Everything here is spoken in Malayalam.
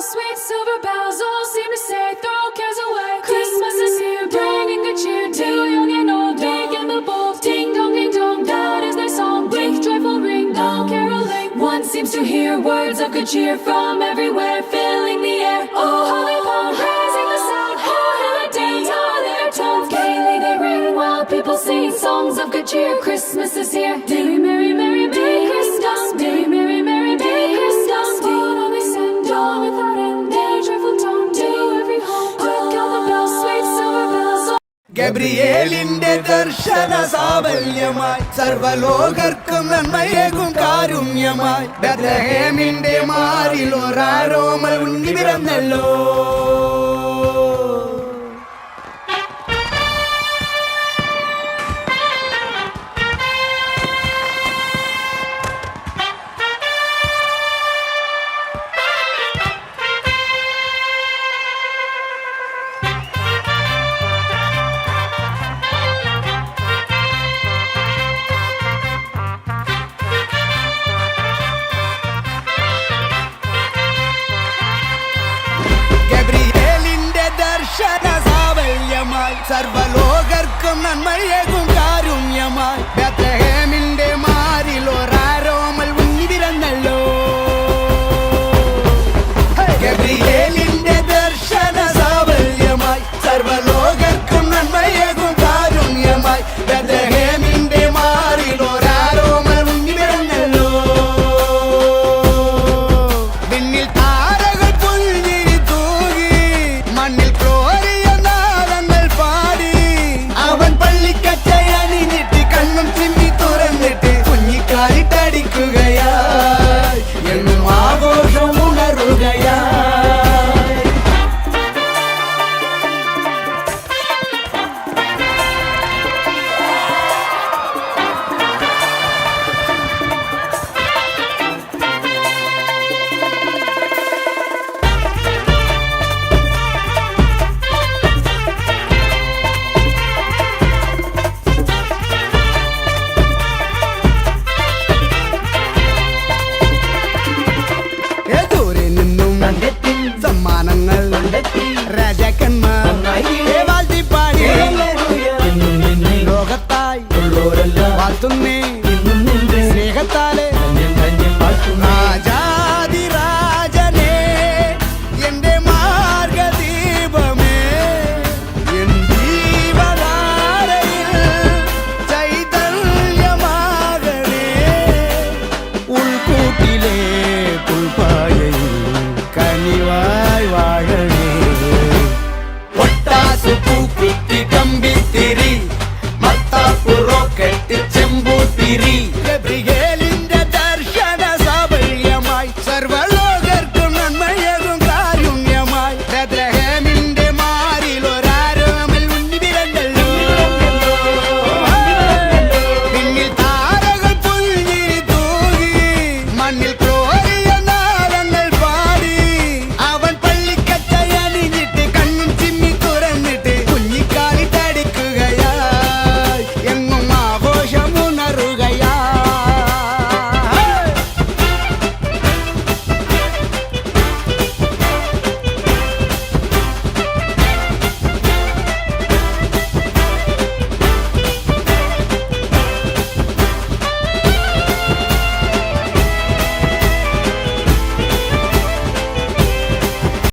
sweet silver bells, all seem to say, throw cares away. Christmas is here, bringing good cheer to young and old, big and the bold. Ding dong, ding dong, that is their song. With joyful ring, all caroling. One seems to hear words of good cheer from everywhere, filling the air. Oh, holy palm, raising the sound. Oh, happy days are their tones. Gaily they ring while people sing songs of good cheer. Christmas is here. Merry, merry, merry ഗബ്രിയേലിന്റെ ദർശന സാബല്യമായി. സർവലോകർക്കും നന്മയേകും കാരുണ്യമായി. ബദ്രഹേമിന്റെ മാറിൽ ഒരാരോമൽ ഉണ്ണി പിറന്നല്ലോ ദർശന സർവലോകർക്കും നന്മയേകും കാരുണ്യമായി. ബത്രഹേമിന്റെ മാറിൽ ഒരാരോമൽ ഉന്നിരുന്നല്ലോ ഗബ്രിയേലിന്റെ ദർശന സാവല്യമായി സർവലോകർക്കും നന്മയേകും കാരുണ്യമായി. ബദ്രഹേമിന്റെ കണ്ടോരല്ല വാത്തുന്നേ ഇന്നും നിന്റെ സ്നേഹത്താലെ. ധന്യം ധന്യം വാഴ്ത്തുന്ന. രാജാതി രാജനേ എന്റെ മാർഗദീപമേ. എൻ ജീവധാരയിൽ ചൈതന്യമാകണേ. ഉൾക്കൂട്ടിലെ പുൽപ്പായയിൽ കനിവായി വാ.